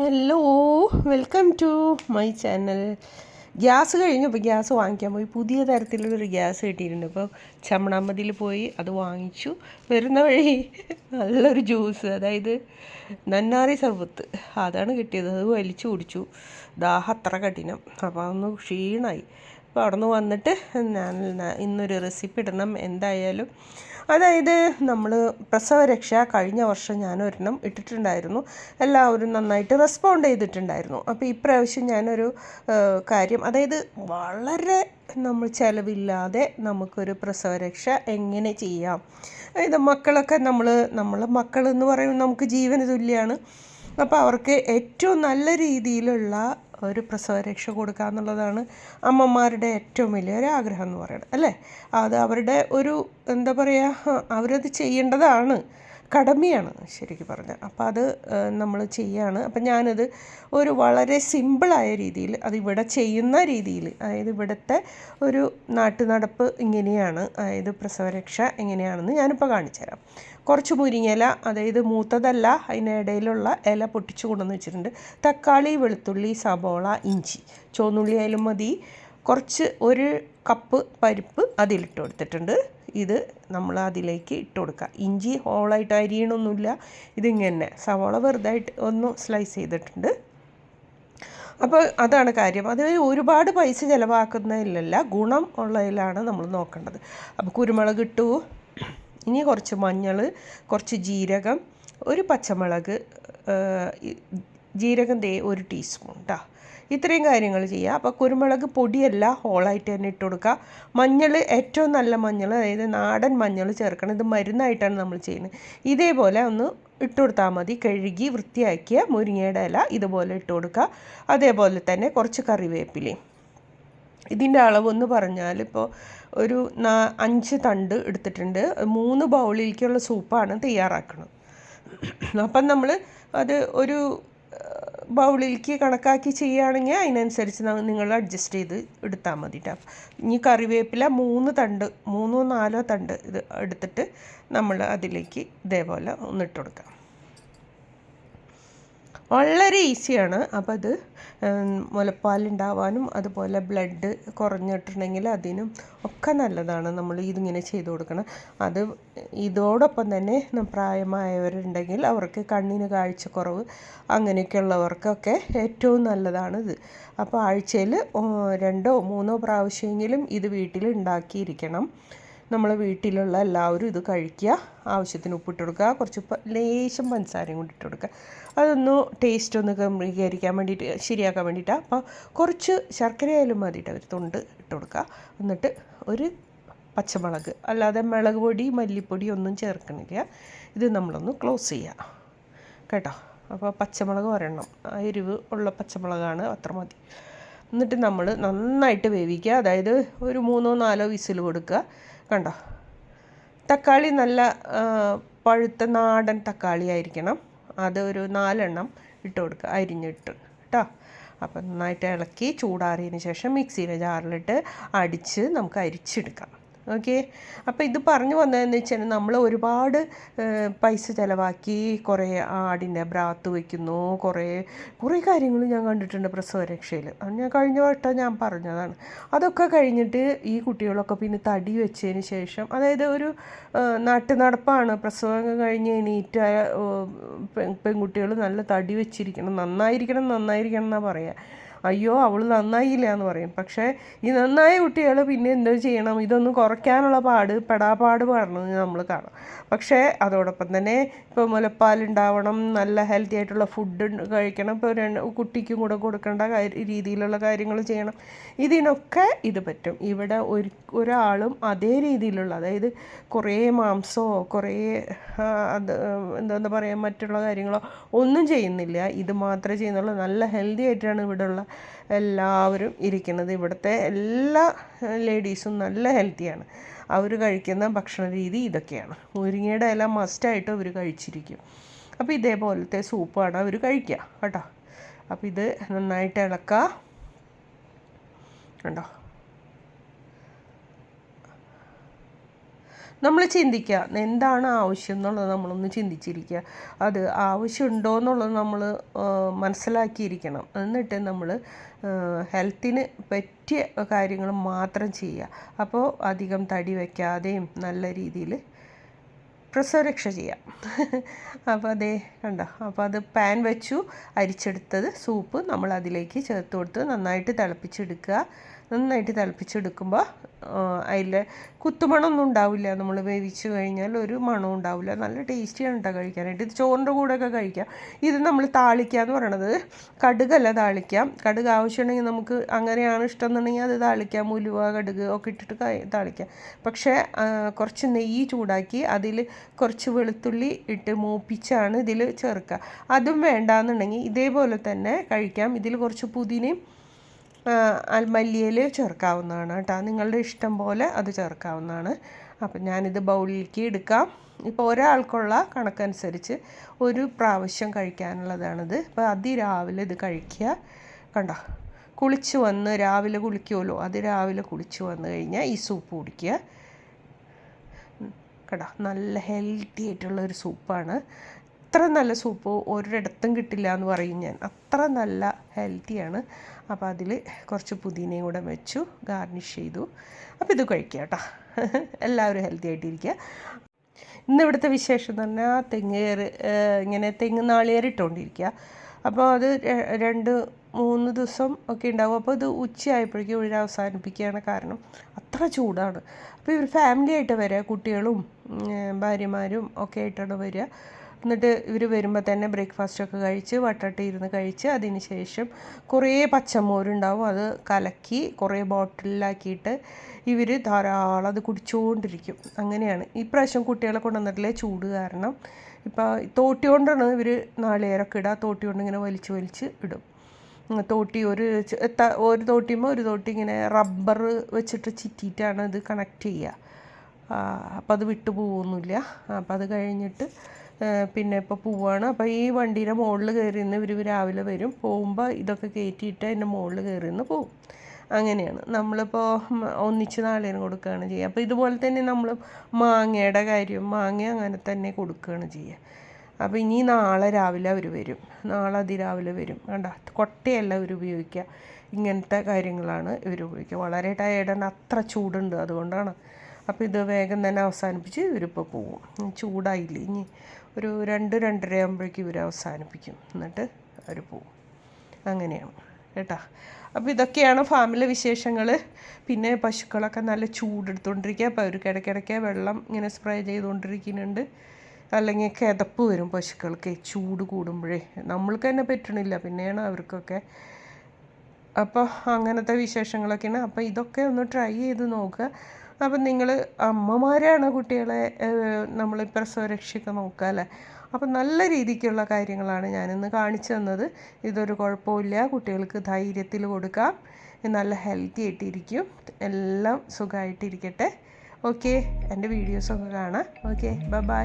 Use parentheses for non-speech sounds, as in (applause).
Hello welcome to my channel gas കഴിഞ്ഞപ്പോൾ gas വാങ്ങിക്കാൻ പോയി. പുതിയ തരത്തിലുള്ളൊരു ഗ്യാസ് കിട്ടിയിട്ടുണ്ട്. അപ്പോൾ ചമ്മണാമ്പതിൽ പോയി അത് വാങ്ങിച്ചു. വരുന്ന വഴി നല്ലൊരു ജ്യൂസ് അതായത് നന്നാറി സർബത്ത് അതാണ് കിട്ടിയത്. അത് വലിച്ചു കുടിച്ചു. ദാഹം അത്ര കഠിനം. അപ്പോൾ അതൊന്ന് ക്ഷീണമായി അപ്പോൾ അവിടെ നിന്ന് വന്നിട്ട് ഞാൻ ഇന്നൊരു റെസിപ്പി ഇടണം. എന്തായാലും അതായത് നമ്മൾ പ്രസവരക്ഷ കഴിഞ്ഞ വർഷം ഞാൻ ഒരെണ്ണം ഇട്ടിട്ടുണ്ടായിരുന്നു. എല്ലാവരും നന്നായിട്ട് റെസ്പോണ്ട് ചെയ്തിട്ടുണ്ടായിരുന്നു. അപ്പോൾ ഇപ്രാവശ്യം ഞാനൊരു കാര്യം അതായത് വളരെ നമ്മൾ ചിലവില്ലാതെ നമുക്കൊരു പ്രസവരക്ഷ എങ്ങനെ ചെയ്യാം? അതായത് മക്കളൊക്കെ നമ്മൾ നമ്മളെ മക്കൾ എന്ന് പറയുമ്പോൾ നമുക്ക് ജീവന തുല്യമാണ് അപ്പോൾ അവർക്ക് ഏറ്റവും നല്ല രീതിയിലുള്ള ഒരു പ്രസവരക്ഷ കൊടുക്കുക എന്നുള്ളതാണ് അമ്മമാരുടെ ഏറ്റവും വലിയൊരു ആഗ്രഹം എന്ന് പറയുന്നത് അല്ലേ? അത് അവരുടെ ഒരു എന്താ പറയുക അവരത് ചെയ്യേണ്ടതാണ്. കടമയാണ് ശരിക്കും പറഞ്ഞാൽ അപ്പോൾ അത് നമ്മൾ ചെയ്യാണ്. അപ്പം ഞാനത് ഒരു വളരെ സിമ്പിളായ രീതിയിൽ അത് ഇവിടെ ചെയ്യുന്ന രീതിയിൽ അതായത് ഇവിടുത്തെ ഒരു നാട്ടുനടപ്പ് ഇങ്ങനെയാണ് അതായത് പ്രസവരക്ഷ എങ്ങനെയാണെന്ന് ഞാനിപ്പോൾ കാണിച്ചു തരാം കുറച്ച് മുരിങ്ങയില അതായത് മൂത്തതല്ല അതിനിടയിലുള്ള ഇല പൊട്ടിച്ചു കൊണ്ടുവന്ന് വെച്ചിട്ടുണ്ട്. തക്കാളി വെളുത്തുള്ളി സബോള ഇഞ്ചി. ചുവന്നുള്ളി ആയാലും മതി. കുറച്ച് ഒരു കപ്പ് പരിപ്പ് അതിലിട്ട് കൊടുത്തിട്ടുണ്ട്. ഇത് നമ്മൾ അതിലേക്ക് ഇട്ട് കൊടുക്കുക. ഇഞ്ചി ഹോളായിട്ട് അരിയണമൊന്നുമില്ല. ഇതിങ്ങനെ സവോള വെറുതായിട്ട് ഒന്ന് സ്ലൈസ് ചെയ്തിട്ടുണ്ട്. അപ്പോൾ അതാണ് കാര്യം. അത് ഒരുപാട് പൈസ ചിലവാക്കുന്നതിലല്ല ഗുണം ഉള്ളതിലാണ് നമ്മൾ നോക്കേണ്ടത്. അപ്പോൾ കുരുമുളക് ഇട്ടു. ഇനി കുറച്ച് മഞ്ഞൾ കുറച്ച് ജീരകം ഒരു പച്ചമുളക് ജീരകം ദേ ഒരു ടീസ്പൂൺ കേട്ടോ ഇത്രയും കാര്യങ്ങൾ ചെയ്യുക. അപ്പോൾ കുരുമുളക് പൊടിയല്ല ഹോളായിട്ട് തന്നെ ഇട്ട് കൊടുക്കുക. മഞ്ഞൾ ഏറ്റവും നല്ല മഞ്ഞൾ അതായത് നാടൻ മഞ്ഞൾ ചേർക്കണം. ഇത് മരുന്നായിട്ടാണ് നമ്മൾ ചെയ്യുന്നത്. ഇതേപോലെ ഒന്ന് ഇട്ട് കൊടുത്താൽ മതി. കഴുകി വൃത്തിയാക്കിയ മുരിങ്ങയുടെ ഇല ഇതുപോലെ ഇട്ട് കൊടുക്കുക. അതേപോലെ തന്നെ കുറച്ച് കറിവേപ്പിലയും. ഇതിന്റെ അളവെന്ന് പറഞ്ഞാൽ ഇപ്പോൾ ഒരു നാ അഞ്ച് തണ്ട് എടുത്തിട്ടുണ്ട്. മൂന്ന് ബൗളിലേക്കുള്ള സൂപ്പാണ് തയ്യാറാക്കുന്നത്. അപ്പം നമ്മൾ അത് ഒരു ബൗളിലേക്ക് കണക്കാക്കി ചെയ്യുകയാണെങ്കിൽ അതിനനുസരിച്ച് നിങ്ങൾ അഡ്ജസ്റ്റ് ചെയ്ത് എടുത്താൽ മതി കേട്ടോ ഇനി കറിവേപ്പില മൂന്ന് തണ്ട് മൂന്നോ നാലോ തണ്ട് ഇത് എടുത്തിട്ട് നമ്മൾ അതിലേക്ക് ഇതേപോലെ ഒന്നിട്ട് കൊടുക്കാം. വളരെ ഈസിയാണ്. അപ്പോൾ അത് മുലപ്പാലുണ്ടാവാനും അതുപോലെ ബ്ലഡ് കുറഞ്ഞിട്ടുണ്ടെങ്കിൽ അതിനും ഒക്കെ നല്ലതാണ് നമ്മൾ ഇതിങ്ങനെ ചെയ്ത് കൊടുക്കണം. അത് ഇതോടൊപ്പം തന്നെ പ്രായമായവരുണ്ടെങ്കിൽ അവർക്ക് കണ്ണിന് കാഴ്ചക്കുറവ് അങ്ങനെയൊക്കെയുള്ളവർക്കൊക്കെ ഏറ്റവും നല്ലതാണ് ഇത് അപ്പോൾ ആഴ്ചയിൽ രണ്ടോ മൂന്നോ പ്രാവശ്യമെങ്കിലും ഇത് വീട്ടിൽ ഉണ്ടാക്കിയിരിക്കണം. നമ്മൾ വീട്ടിലുള്ള എല്ലാവരും ഇത് കഴിക്കുക. ആവശ്യത്തിന് ഉപ്പിട്ട് കൊടുക്കുക. കുറച്ച് ലേശം പഞ്ചസാരയും കൂടി ഇട്ട് കൊടുക്കുക. അതൊന്ന് ടേസ്റ്റ് ഒന്ന് ക്രമീകരിക്കാൻ വേണ്ടിയിട്ട് ശരിയാക്കാൻ വേണ്ടിയിട്ടാണ് അപ്പോൾ കുറച്ച് ശർക്കര ആയാലും മതിയിട്ട് അവർ തൊണ്ട് ഇട്ട് കൊടുക്കുക. എന്നിട്ട് ഒരു പച്ചമുളക്. അല്ലാതെ മുളക് പൊടി മല്ലിപ്പൊടി ഒന്നും ചേർക്കണില്ല. ഇത് നമ്മളൊന്ന് ക്ലോസ് ചെയ്യുക. കേട്ടോ? അപ്പോൾ പച്ചമുളക് ഒരെണ്ണം. എരിവ് ഉള്ള പച്ചമുളകാണ് അത്ര മതി. എന്നിട്ട് നമ്മൾ നന്നായിട്ട് വേവിക്കുക. അതായത് ഒരു മൂന്നോ നാലോ വിസിൽ കൊടുക്കുക. കണ്ടോ? തക്കാളി നല്ല പഴുത്ത നാടൻ തക്കാളി ആയിരിക്കണം. അത് ഒരു നാലെണ്ണം ഇട്ട് കൊടുക്കുക അരിഞ്ഞിട്ട്. കേട്ടോ അപ്പം നന്നായിട്ട് ഇളക്കി ചൂടാറിയതിന് ശേഷം മിക്സിയിലെ ജാറിലിട്ട് അടിച്ച് നമുക്ക് അരിച്ചെടുക്കാം. ഓക്കെ? അപ്പോൾ ഇത് പറഞ്ഞു വന്നതെന്ന് വെച്ചാൽ നമ്മൾ ഒരുപാട് പൈസ ചിലവാക്കി കുറേ ആടിന്റെ ബ്രാത്ത് വയ്ക്കുന്നു കുറേ കുറേ കാര്യങ്ങൾ ഞാൻ കണ്ടിട്ടുണ്ട് പ്രസവരക്ഷയിൽ അത് ഞാൻ കഴിഞ്ഞ വട്ടം ഞാൻ പറഞ്ഞതാണ്. അതൊക്കെ കഴിഞ്ഞിട്ട് ഈ കുട്ടികളൊക്കെ പിന്നെ തടി വെച്ചതിന് ശേഷം അതായത് ഒരു നാട്ടു നടപ്പാണ്. പ്രസവം കഴിഞ്ഞ് എണീറ്റ പെൺകുട്ടികൾ നല്ല തടി വെച്ചിരിക്കണം നന്നായിരിക്കണം നന്നായിരിക്കണം എന്നാണ് പറയുക അയ്യോ അവൾ നന്നായില്ല എന്ന് പറയും. പക്ഷേ ഈ നന്നായ കുട്ടികൾ പിന്നെ എന്തോ ചെയ്യണം. ഇതൊന്നും കുറയ്ക്കാനുള്ള പാട് പെടാപാട് പാടണമെന്ന് നമ്മൾ കാണാം. പക്ഷേ അതോടൊപ്പം തന്നെ ഇപ്പോൾ മുലപ്പാലുണ്ടാവണം നല്ല ഹെൽത്തി ആയിട്ടുള്ള ഫുഡ് കഴിക്കണം. ഇപ്പോൾ രണ്ട് കുട്ടിക്കും കൂടെ കൊടുക്കേണ്ട രീതിയിലുള്ള കാര്യങ്ങൾ ചെയ്യണം. ഇതിനൊക്കെ ഇത് പറ്റും. ഇവിടെ ഒരു ഒരാളും അതേ രീതിയിലുള്ള അതായത് കുറേ മാംസമോ കുറേ അത് എന്താ പറയുക മറ്റുള്ള കാര്യങ്ങളോ ഒന്നും ചെയ്യുന്നില്ല. ഇത് മാത്രമേ ചെയ്യുന്നുള്ളൂ. നല്ല ഹെൽത്തി ആയിട്ടാണ് ഇവിടെ ഉള്ള എല്ലാവരും ഇരിക്കുന്നത്. ഇവിടുത്തെ എല്ലാ ലേഡീസും നല്ല ഹെൽത്തിയാണ് അവർ കഴിക്കുന്ന ഭക്ഷണ രീതി ഇതൊക്കെയാണ്. മുരിങ്ങയുടെ ഇല മസ്റ്റായിട്ട് അവർ കഴിച്ചിരിക്കും. അപ്പോൾ ഇതേപോലത്തെ സൂപ്പാണ് അവർ കഴിക്കുക കേട്ടോ. അപ്പോൾ ഇത് നന്നായിട്ട് ഇളക്കുക കണ്ടോ? നമ്മൾ ചിന്തിക്കുക എന്താണ് ആവശ്യം എന്നുള്ളത് നമ്മളൊന്ന് ചിന്തിച്ചിരിക്കുക. അത് ആവശ്യമുണ്ടോ എന്നുള്ളത് നമ്മൾ മനസ്സിലാക്കിയിരിക്കണം. എന്നിട്ട് നമ്മൾ ഹെൽത്തിന് പറ്റിയ കാര്യങ്ങൾ മാത്രം ചെയ്യുക. അപ്പോൾ അധികം തടി വയ്ക്കാതെയും നല്ല രീതിയിൽ പ്രസവരക്ഷ ചെയ്യാം. അപ്പോൾ അതേ കണ്ടോ? അപ്പോൾ അത് പാൻ വെച്ചു അരിച്ചെടുത്തത് സൂപ്പ് നമ്മൾ അതിലേക്ക് ചേർത്ത് കൊടുത്ത് നന്നായിട്ട് തിളപ്പിച്ചെടുക്കുക. നന്നായിട്ട് തിളപ്പിച്ചെടുക്കുമ്പോൾ അതിൽ കുത്തുമണമൊന്നും ഉണ്ടാവില്ല. നമ്മൾ വേവിച്ച് കഴിഞ്ഞാൽ ഒരു മണവും ഉണ്ടാവില്ല. നല്ല ടേസ്റ്റിയാണ് കേട്ടോ കഴിക്കാനായിട്ട്. ഇത് ചോറിന്റെ കൂടെയൊക്കെ കഴിക്കാം. ഇത് നമ്മൾ താളിക്കുക എന്ന് പറയണത് കടുകല്ല താളിക്കാം. കടുക് ആവശ്യമുണ്ടെങ്കിൽ നമുക്ക് അങ്ങനെയാണ് ഇഷ്ടം എന്നുണ്ടെങ്കിൽ അത് താളിക്കാം. ഉലുവ കടുക് ഒക്കെ ഇട്ടിട്ട് താളിക്കാം. പക്ഷേ കുറച്ച് നെയ്യ് ചൂടാക്കി അതിൽ കുറച്ച് വെളുത്തുള്ളി ഇട്ട് മൂപ്പിച്ചാണ് ഇതിൽ ചേർക്കുക. അതും വേണ്ടാന്നുണ്ടെങ്കിൽ ഇതേപോലെ തന്നെ കഴിക്കാം. ഇതിൽ കുറച്ച് പുതിനയും മല്ലിയില ചേർക്കാവുന്നതാണ് കേട്ടോ. നിങ്ങളുടെ ഇഷ്ടം പോലെ അത് ചേർക്കാവുന്നതാണ്. അപ്പം ഞാനിത് ബൗളിലേക്ക് എടുക്കാം. ഇപ്പോൾ ഒരാൾക്കുള്ള കണക്കനുസരിച്ച് ഒരു പ്രാവശ്യം കഴിക്കാനുള്ളതാണിത്. അപ്പോൾ അതിരാവിലെ ഇത് കഴിക്കുക. കണ്ടോ? കുളിച്ച് വന്ന് രാവിലെ കുളിക്കുമല്ലോ? അത് രാവിലെ കുളിച്ച് വന്ന് കഴിഞ്ഞാൽ ഈ സൂപ്പ് കുടിക്കുക. കേട്ടോ നല്ല ഹെൽത്തി ആയിട്ടുള്ള ഒരു സൂപ്പാണ്. ഇത്ര നല്ല സൂപ്പ് ഒരിടത്തും കിട്ടില്ല എന്ന് പറയും ഞാൻ. അത്ര നല്ല ഹെൽത്തിയാണ് അപ്പോൾ അതിൽ കുറച്ച് പുതിനയും കൂടെ വെച്ചു ഗാർണിഷ് ചെയ്തു. അപ്പോൾ ഇത് കഴിക്കുക കേട്ടോ. (laughs) എല്ലാവരും ഹെൽത്തി ആയിട്ടിരിക്കുക. ഇന്ന് ഇവിടുത്തെ വിശേഷം എന്ന് പറഞ്ഞാൽ തെങ്ങ് ഇങ്ങനെ തെങ്ങ് നാളികേറ് ഇട്ടുകൊണ്ടിരിക്കുക അപ്പോൾ അത് രണ്ട് മൂന്ന് ദിവസം ഒക്കെ ഉണ്ടാവും. അപ്പോൾ ഇത് ഉച്ചയായപ്പോഴേക്കും ഇവിടെ അവസാനിപ്പിക്കുകയാണ് കാരണം അത്ര ചൂടാണ്. അപ്പോൾ ഇവർ ഫാമിലി ആയിട്ട് വരിക കുട്ടികളും ഭാര്യമാരും ഒക്കെ ആയിട്ടാണ് വരിക എന്നിട്ട് ഇവർ വരുമ്പോൾ തന്നെ ബ്രേക്ക്ഫാസ്റ്റൊക്കെ കഴിച്ച് വട്ടട്ടി ഇരുന്ന് കഴിച്ച് അതിന് ശേഷം കുറേ പച്ചമോരുണ്ടാവും. അത് കലക്കി കുറേ ബോട്ടിലാക്കിയിട്ട് ഇവർ ധാരാളം അത് കുടിച്ചുകൊണ്ടിരിക്കും അങ്ങനെയാണ്. ഈ ഇപ്രാവശ്യം കുട്ടികളെ കൊണ്ടുവന്നിട്ടില്ലേ ചൂട് കാരണം. ഇപ്പോൾ തോട്ടി കൊണ്ടാണ് ഇവർ നാളികേരമൊക്കെ ഇടുക തോട്ടി കൊണ്ട് ഇങ്ങനെ വലിച്ച് വലിച്ച് ഇടും. തോട്ടി ഒരു ഒരു തോട്ടിയുമ്പോൾ ഒരു തോട്ടി ഇങ്ങനെ റബ്ബർ വെച്ചിട്ട് ചിറ്റിയിട്ടാണ് ഇത് കണക്ട് ചെയ്യുക അപ്പോൾ അത് വിട്ടു പോകുന്നില്ല അപ്പോൾ അത് കഴിഞ്ഞിട്ട് പിന്നെ ഇപ്പോൾ പോവുകയാണ് അപ്പോൾ ഈ വണ്ടിയുടെ മുകളിൽ കയറി നിന്ന് ഇവർ രാവിലെ വരും. പോകുമ്പോൾ ഇതൊക്കെ കയറ്റിയിട്ട് അതിന്റെ മുകളിൽ കയറി നിന്ന് പോവും. അങ്ങനെയാണ്. നമ്മളിപ്പോൾ ഒന്നിച്ച് നാളേന് കൊടുക്കുകയാണ് ചെയ്യുക അപ്പോൾ ഇതുപോലെ തന്നെ നമ്മൾ മാങ്ങയുടെ കാര്യം മാങ്ങ അങ്ങനെ തന്നെ കൊടുക്കുകയാണ് ചെയ്യുക അപ്പോൾ ഇനി നാളെ രാവിലെ അവർ വരും. നാളെ അതിരാവിലെ വരും. വേണ്ട കൊട്ടയല്ല അവർ ഉപയോഗിക്കുക ഇങ്ങനത്തെ കാര്യങ്ങളാണ് ഇവർ ഉപയോഗിക്കുക വളരെ ടയേർഡാണ് അത്ര ചൂടുണ്ട് അതുകൊണ്ടാണ്. അപ്പോൾ ഇത് വേഗം തന്നെ അവസാനിപ്പിച്ച് ഇവരിപ്പോൾ പോവും. ചൂടായില്ലേ ഇനി? ഒരു രണ്ട് രണ്ടര ആകുമ്പോഴേക്കും ഇവർ അവസാനിപ്പിക്കും. എന്നിട്ട് അവർ പോവും. അങ്ങനെയാണ് കേട്ടോ. അപ്പോൾ ഇതൊക്കെയാണ് ഫാമിലെ വിശേഷങ്ങൾ പിന്നെ പശുക്കളൊക്കെ നല്ല ചൂടെടുത്തുകൊണ്ടിരിക്കുക അപ്പോൾ അവർക്ക് ഇടയ്ക്കിടയ്ക്ക് വെള്ളം ഇങ്ങനെ സ്പ്രേ ചെയ്തുകൊണ്ടിരിക്കുന്നുണ്ട് അല്ലെങ്കിൽ കിതപ്പ് വരും പശുക്കൾക്ക്. ചൂട് കൂടുമ്പോഴേ. നമ്മൾക്ക് തന്നെ പറ്റണില്ല. പിന്നെയാണ് അവർക്കൊക്കെ. അപ്പോൾ അങ്ങനത്തെ വിശേഷങ്ങളൊക്കെയാണ്. അപ്പോൾ ഇതൊക്കെ ഒന്ന് ട്രൈ ചെയ്ത് നോക്കുക. അപ്പം നിങ്ങൾ അമ്മമാരാണ് കുട്ടികളെ നമ്മൾ പ്രസവരക്ഷയൊക്കെ നോക്കുക അല്ലേ? അപ്പം നല്ല രീതിക്കുള്ള കാര്യങ്ങളാണ് ഞാനിന്ന് കാണിച്ചു തന്നത്. ഇതൊരു കുഴപ്പമില്ല. കുട്ടികൾക്ക് ധൈര്യത്തിൽ കൊടുക്കാം. നല്ല ഹെൽത്തി ആയിട്ടിരിക്കും. എല്ലാം സുഖമായിട്ടിരിക്കട്ടെ. ഓക്കെ. എന്റെ വീഡിയോസൊക്കെ കാണാം. ഓക്കെ. Bye bye.